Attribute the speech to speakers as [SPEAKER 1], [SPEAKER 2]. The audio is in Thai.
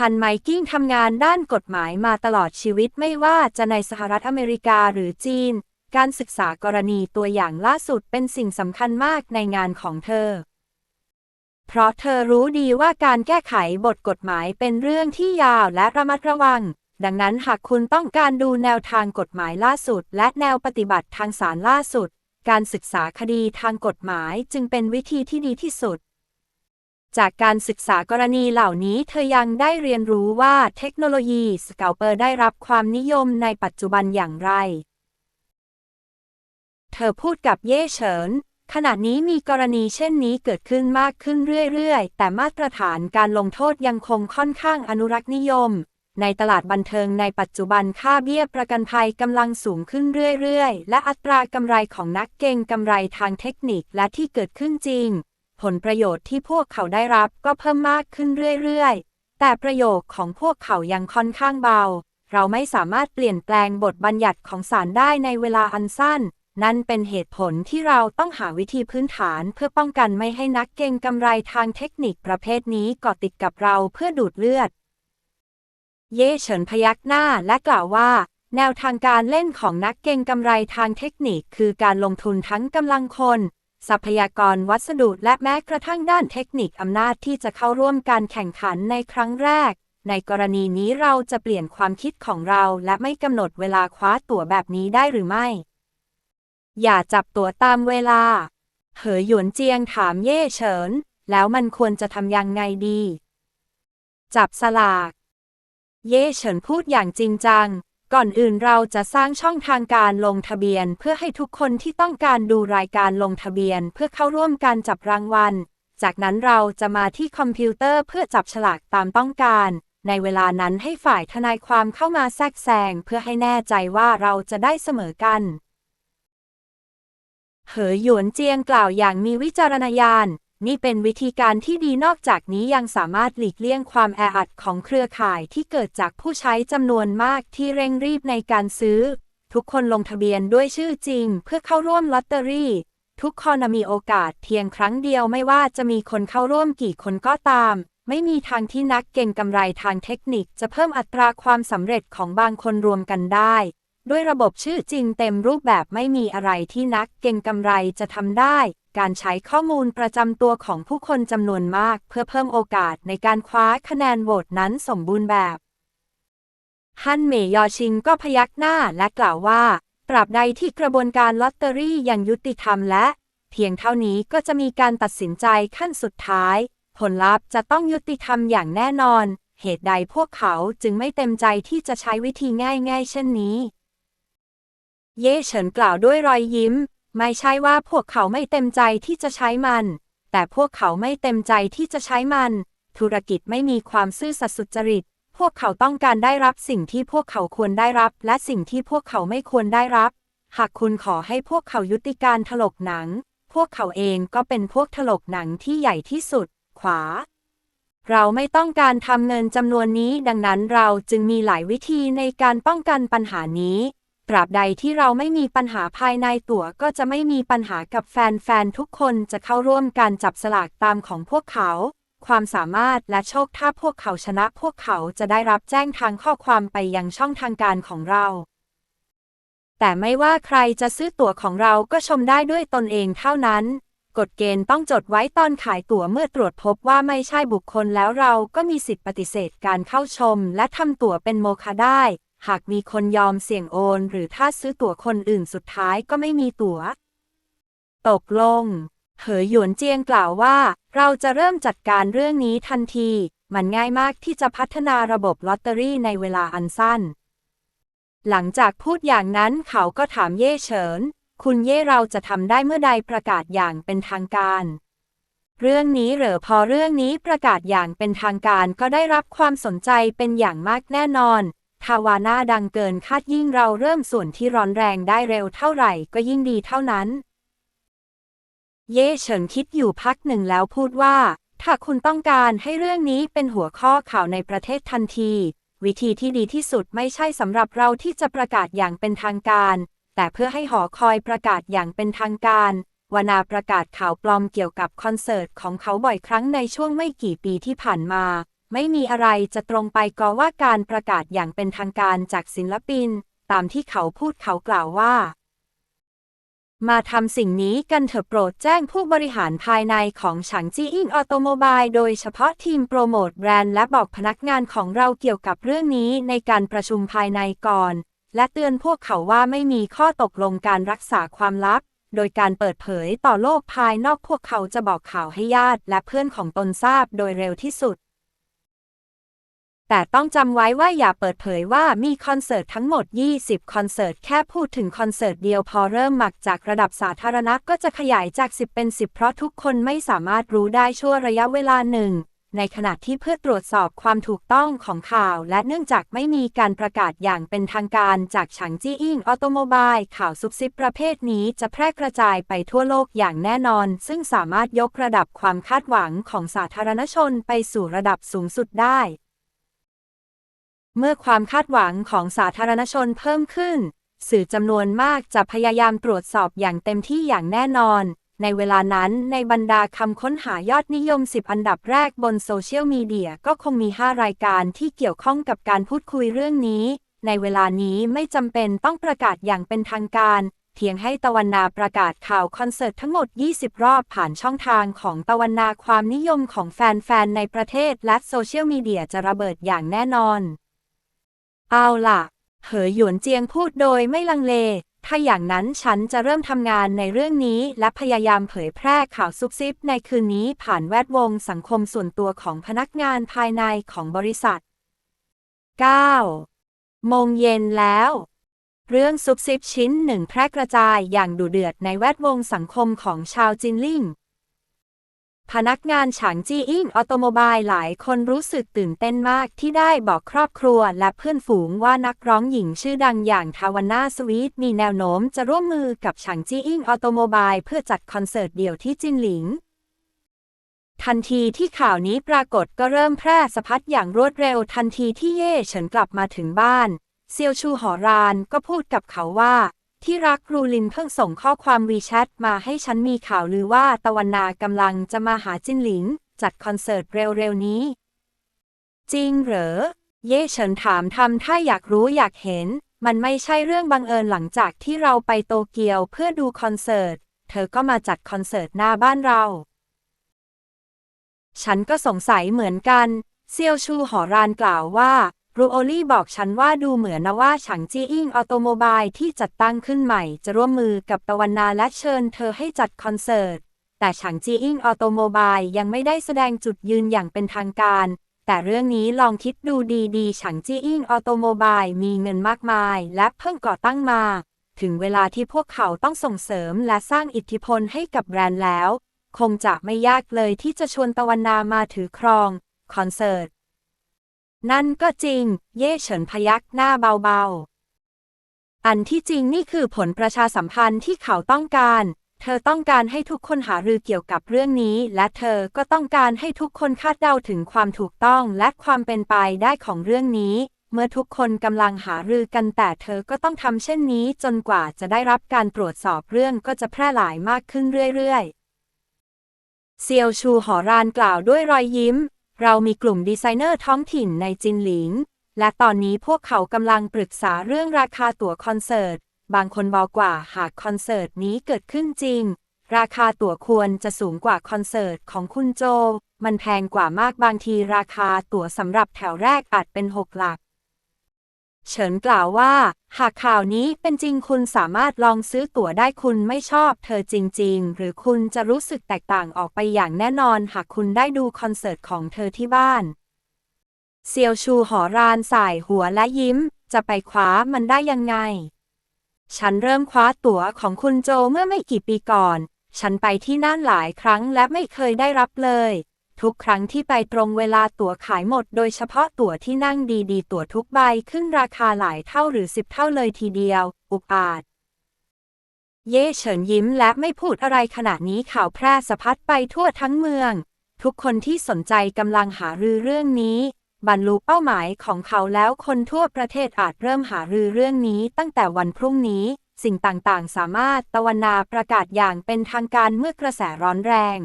[SPEAKER 1] ฮันไมกิ้งทำงานด้านกฎหมายมาตลอดชีวิตไม่ว่าจะในสหรัฐอเมริกาหรือจีน การศึกษากรณีตัวอย่างล่าสุดเป็นสิ่งสำคัญมากในงานของเธอ เพราะเธอรู้ดีว่าการแก้ไขบทกฎหมายเป็นเรื่องที่ยาวและระมัดระวัง ดังนั้นหากคุณต้องการดูแนวทางกฎหมายล่าสุด และแนวปฏิบัติทางศาลล่าสุด การศึกษาคดีทางกฎหมายจึงเป็นวิธีที่ดีที่สุด จากการศึกษากรณีเหล่านี้เธอยังได้เรียนรู้ว่าเทคโนโลยีสเกลเปอร์ได้รับความนิยมในปัจจุบันอย่างไร เธอพูดกับเย่เฉิน ขณะนี้มีกรณีเช่นนี้เกิดขึ้นมากขึ้นเรื่อยๆ แต่มาตรฐานการลงโทษยังคงค่อนข้างอนุรักษ์นิยม ในตลาดบันเทิงในปัจจุบันค่าเบี้ยประกันภัยกำลังสูงขึ้นเรื่อยๆ และอัตรากำไรของนักเก็งกำไรทางเทคนิคและที่เกิดขึ้นจริง ผลประโยชน์ที่พวกเขาได้รับก็เพิ่มมากขึ้นเรื่อยๆ แต่ประโยชน์ของพวกเขายังค่อนข้างเบา เราไม่สามารถเปลี่ยนแปลงบทบัญญัติของศาลได้ในเวลาอันสั้น นั่นเป็นเหตุผลที่เราต้องหาวิธีพื้นฐานเพื่อป้องกันไม่ให้นักเก็งกำไรทางเทคนิคประเภทนี้เกาะติดกับเราเพื่อดูดเลือด เย่เฉินพยักหน้าและกล่าวว่าแนวทางการเล่นของนักเก็งกำไรทางเทคนิคคือการลงทุนทั้งกำลังคน ทรัพยากรวัสดุและแม้กระทั่งด้านเทคนิคอำนาจที่จะเข้าร่วมการแข่งขันในครั้งแรก ในกรณีนี้เราจะเปลี่ยนความคิดของเราและไม่กำหนดเวลาคว้าตั๋วแบบนี้ได้หรือไม่ อย่าจับตั๋วตามเวลา เหอหยวนเจียงถามเย่เฉิน แล้วมันควรจะทำยังไงดี จับสลาก เย่เฉินพูดอย่างจริงจัง ก่อนอื่นเราจะสร้างช่องทางการลงทะเบียน เพื่อให้ทุกคนที่ต้องการดูรายการลงทะเบียน เพื่อเข้าร่วมการจับรางวัล จากนั้นเราจะมาที่คอมพิวเตอร์เพื่อจับฉลากตามต้องการ ในเวลานั้นให้ฝ่ายทนายความเข้ามาแทรกแซงเพื่อให้แน่ใจว่าเราจะได้เสมอกัน เหอหยวนเจียงกล่าวอย่างมีวิจารณญาณ นี่เป็นวิธีการที่ดีนอกจากนี้ยังสามารถหลีกเลี่ยงความแออัดของเครือข่ายที่เกิดจากผู้ใช้จำนวนมากที่เร่งรีบในการซื้อ ทุกคนลงทะเบียนด้วยชื่อจริง เพื่อเข้าร่วมลอตเตอรี่ ทุกคนมีโอกาสเพียงครั้งเดียวไม่ว่าจะมีคนเข้าร่วมกี่คนก็ตาม ไม่มีทางที่นักเก่งกำไรทางเทคนิคจะเพิ่มอัตราความสำเร็จของบางคนรวมกันได้ด้วยระบบชื่อจริงเต็มรูปแบบไม่มีอะไรที่นักเก่งกำไรจะทำได้ การใช้ข้อมูลประจำตัวของผู้คนจำนวนมาก เพื่อเพิ่มโอกาสในการคว้าคะแนนโหวตนั้นสมบูรณ์แบบ ฮันเหมยอชิงก็พยักหน้าและกล่าวว่า ตราบใดที่กระบวนการลอตเตอรี่ยังยุติธรรมและ เพียงเท่านี้ก็จะมีการตัดสินใจขั้นสุดท้าย ผลลัพธ์จะต้องยุติธรรมอย่างแน่นอน เหตุใดพวกเขาจึงไม่เต็มใจที่จะใช้วิธีง่ายๆ เช่นนี้ เย่เฉินกล่าวด้วยรอยยิ้ม ไม่ใช่ว่าพวกเขาไม่เต็มใจที่จะใช้มัน แต่พวกเขาไม่เต็มใจที่จะใช้มัน ธุรกิจไม่มีความซื่อสัตย์สุจริต พวกเขาต้องการได้รับสิ่งที่พวกเขาควรได้รับ และสิ่งที่พวกเขาไม่ควรได้รับ หากคุณขอให้พวกเขายุติการถลกหนัง พวกเขาเองก็เป็นพวกถลกหนังที่ใหญ่ที่สุด ขวา เราไม่ต้องการทำเงินจำนวนนี้ ดังนั้นเราจึงมีหลายวิธีในการป้องกันปัญหานี้ ตราบใดที่เราไม่มีปัญหาภายในตั๋วก็จะไม่มีปัญหากับแฟนๆ ทุกคนจะเข้าร่วมการจับสลากตามของพวกเขา ความสามารถและโชคถ้าพวกเขาชนะพวกเขาจะได้รับแจ้งทางข้อความไปยังช่องทางการของเรา แต่ไม่ว่าใครจะซื้อตั๋วของเราก็ชมได้ด้วยตนเองเท่านั้นกฎเกณฑ์ต้องจดไว้ตอนขายตั๋วเมื่อตรวจพบว่าไม่ใช่บุคคลแล้วเราก็มีสิทธิปฏิเสธการเข้าชม และทำตั๋วเป็นโมฆะได้ หากมีคนยอมเสี่ยงโอน หรือถ้าซื้อตั๋วคนอื่นสุดท้ายก็ไม่มีตั๋ว ตกลง เหอหยวนเจียงกล่าวว่า เราจะเริ่มจัดการเรื่องนี้ทันที มันง่ายมากที่จะพัฒนาระบบลอตเตอรี่ในเวลาอันสั้น หลังจากพูดอย่างนั้นเขาก็ถามเย่เฉิน คุณเย่เราจะทำได้เมื่อใดประกาศอย่างเป็นทางการเรื่องนี้เหรอพอเรื่องนี้ประกาศอย่างเป็นทางการก็ได้รับความสนใจเป็นอย่างมากแน่นอน ทาวาน่าดังเกินคาดยิ่งเราเริ่มส่วนที่ร้อนแรงได้เร็วเท่าไหร่ก็ยิ่งดีเท่านั้น เย่เฉินคิดอยู่พักหนึ่งแล้วพูดว่า ถ้าคุณต้องการให้เรื่องนี้เป็นหัวข้อข่าวในประเทศทันที วิธีที่ดีที่สุดไม่ใช่สำหรับเราที่จะประกาศอย่างเป็นทางการ แต่เพื่อให้หอคอยประกาศอย่างเป็นทางการวนาประกาศข่าวปลอมเกี่ยวกับคอนเสิร์ตของเขาบ่อยครั้งในช่วงไม่กี่ปีที่ผ่านมา ไม่มีอะไรจะตรงไปก็ว่าการประกาศอย่างเป็นทางการจากศิลปิน ตามที่เขาพูดเขากล่าวว่า มาทำสิ่งนี้กันเถอะโปรดแจ้งผู้บริหารภายในของฉางจีอิงออโตโมบายโดยเฉพาะทีมโปรโมทแบรนด์และบอกพนักงานของเราเกี่ยวกับเรื่องนี้ในการประชุมภายในก่อน และเตือนพวกเขาว่าไม่มีข้อตกลงการรักษาความลับโดยการเปิดเผยต่อโลกภายนอกพวกเขาจะบอกข่าวให้ญาติและเพื่อนของตนทราบโดยเร็วที่สุด แต่ต้องจำไว้ว่าอย่าเปิดเผยว่ามีคอนเสิร์ตทั้งหมด 20 คอนเสิร์ต แค่พูดถึงคอนเสิร์ตเดียวพอเริ่มหมักจากระดับสาธารณะก็จะขยายจาก 10 เป็น 10 เพราะทุกคนไม่สามารถรู้ได้ชั่วระยะเวลาหนึ่ง ในขณะที่เพื่อตรวจสอบความถูกต้องของข่าว และเนื่องจากไม่มีการประกาศอย่างเป็นทางการจากฉางจี้อิงออโตโมบายข่าวซุบซิบประเภทนี้จะแพร่กระจายไปทั่วโลกอย่างแน่นอน ซึ่งสามารถยกระดับความคาดหวังของสาธารณชนไปสู่ระดับสูงสุดได้ เมื่อความคาดหวังของสาธารณชนเพิ่มขึ้น สื่อจำนวนมากจะพยายามตรวจสอบอย่างเต็มที่อย่างแน่นอน ในเวลานั้นในบรรดาคำค้นหายอดนิยม 10 อันดับแรกบนโซเชียลมีเดียก็คงมี 5 รายการที่เกี่ยวข้องกับการพูดคุยเรื่องนี้ ในเวลานี้ไม่จำเป็นต้องประกาศอย่างเป็นทางการเพียงให้ตะวันนาประกาศข่าวคอนเสิร์ตทั้งหมด 20 รอบผ่านช่องทางของตะวันนาความนิยมของแฟนๆ ในประเทศและโซเชียลมีเดียจะระเบิดอย่างแน่นอน เอาล่ะ เหอหยวนเจียงพูดโดยไม่ลังเล ถ้าอย่างนั้นฉันจะเริ่มทำงานในเรื่องนี้ และพยายามเผยแพร่ข่าวซุบซิบในคืนนี้ผ่านแวดวงสังคมส่วนตัวของพนักงานภายในของบริษัท 9. โมงเย็นแล้ว เรื่องซุบซิบชิ้นหนึ่งแพร่กระจายอย่างดุเดือดในแวดวงสังคมของชาวจินลิ่ง พนักงานฉางจีอิงออโตโมบายหลายคนรู้สึกตื่นเต้นมากที่ได้บอกครอบครัวและเพื่อนฝูงว่านักร้องหญิงชื่อดังอย่างทาวาน่าสวีทมีแนวโน้มจะร่วมมือกับฉางจีอิงออโตโมบายเพื่อจัดคอนเสิร์ตเดี่ยวที่จินหลิง ทันทีที่ข่าวนี้ปรากฏก็เริ่มแพร่สะพัดอย่างรวดเร็วทันทีที่เย่เฉินกลับมาถึงบ้าน เซียวชูหอรานก็พูดกับเขาว่า ที่รักรูลินเพิ่งส่งข้อความวีแชทมาให้ฉันมีข่าวลือว่าตะวันนากำลังจะมาหาจินหลิง จัดคอนเสิร์ตเร็วๆนี้ จริงเหรอ เย่เฉินถามทำถ้าอยากรู้อยากเห็น มันไม่ใช่เรื่องบังเอิญหลังจากที่เราไปโตเกียวเพื่อดูคอนเสิร์ต เธอก็มาจัดคอนเสิร์ตหน้าบ้านเรา ฉันก็สงสัยเหมือนกัน เซียวชูหอรานกล่าวว่า รูโอลี่บอกฉันว่าดูเหมือนนะว่าฉางจีอิงออโตโมบายที่จัดตั้งขึ้นใหม่ จะร่วมมือกับตะวันนาและเชิญเธอให้จัดคอนเสิร์ต แต่ฉางจีอิงออโตโมบายยังไม่ได้แสดงจุดยืนอย่างเป็นทางการ แต่เรื่องนี้ลองคิดดูดีๆฉางจีอิงออโตโมบายมีเงินมากมาย และเพิ่งก่อตั้งมา ถึงเวลาที่พวกเขาต้องส่งเสริมและสร้างอิทธิพลให้กับแบรนด์แล้ว คงจะไม่ยากเลยที่จะชวนตะวันนามาถือครอง คอนเสิร์ต นั่นก็จริง เย่เฉินพยักหน้าเบาๆ อันที่จริงนี่คือผลประชาสัมพันธ์ที่เขาต้องการ เธอต้องการให้ทุกคนหารือเกี่ยวกับเรื่องนี้ และเธอก็ต้องการให้ทุกคนคาดเดาถึงความถูกต้องและความเป็นไปได้ของเรื่องนี้ เมื่อทุกคนกำลังหารือกันแต่เธอก็ต้องทำเช่นนี้ จนกว่าจะได้รับการตรวจสอบเรื่องก็จะแพร่หลายมากขึ้นเรื่อยๆ เซียวชูหอรานกล่าวด้วยรอยยิ้ม เรามีกลุ่มดีไซเนอร์ท้องถิ่นในจินหลิง และตอนนี้พวกเขากำลังปรึกษาเรื่องราคาตั๋วคอนเสิร์ต บางคนบอกว่าหากคอนเสิร์ตนี้เกิดขึ้นจริง ราคาตั๋วควรจะสูงกว่าคอนเสิร์ตของคุณโจ มันแพงกว่ามากบางทีราคาตั๋วสำหรับแถวแรกอาจเป็นหกหลัก เฉินกล่าวว่า หากข่าวนี้เป็นจริงคุณสามารถลองซื้อตั๋วได้คุณไม่ชอบเธอจริง ๆ หรือคุณจะรู้สึกแตกต่างออกไปอย่างแน่นอน หากคุณได้ดูคอนเสิร์ตของเธอที่บ้าน เซียวชูหอรานสายหัวและยิ้ม จะไปคว้ามันได้ยังไง ฉันเริ่มคว้าตั๋วของคุณโจเมื่อไม่กี่ปีก่อน ฉันไปที่นั่นหลายครั้งและไม่เคยได้รับเลย ทุกครั้งที่ไปตรงเวลาตั๋วขายหมด โดยเฉพาะตั๋วที่นั่งดีๆ ตั๋วทุกใบขึ้นราคาหลายเท่าหรือสิบเท่าเลยทีเดียว อุกอาจ เย่เฉินยิ้มและไม่พูดอะไรขณะนี้ข่าวแพร่สะพัดไปทั่วทั้งเมือง ทุกคนที่สนใจกำลังหารือเรื่องนี้ บรรลุเป้าหมายของเขาแล้วคนทั่วประเทศอาจเริ่มหารือเรื่องนี้ตั้งแต่วันพรุ่งนี้ สิ่งต่างๆ สามารถตะวันนาประกาศอย่างเป็นทางการเมื่อกระแสร้อนแรง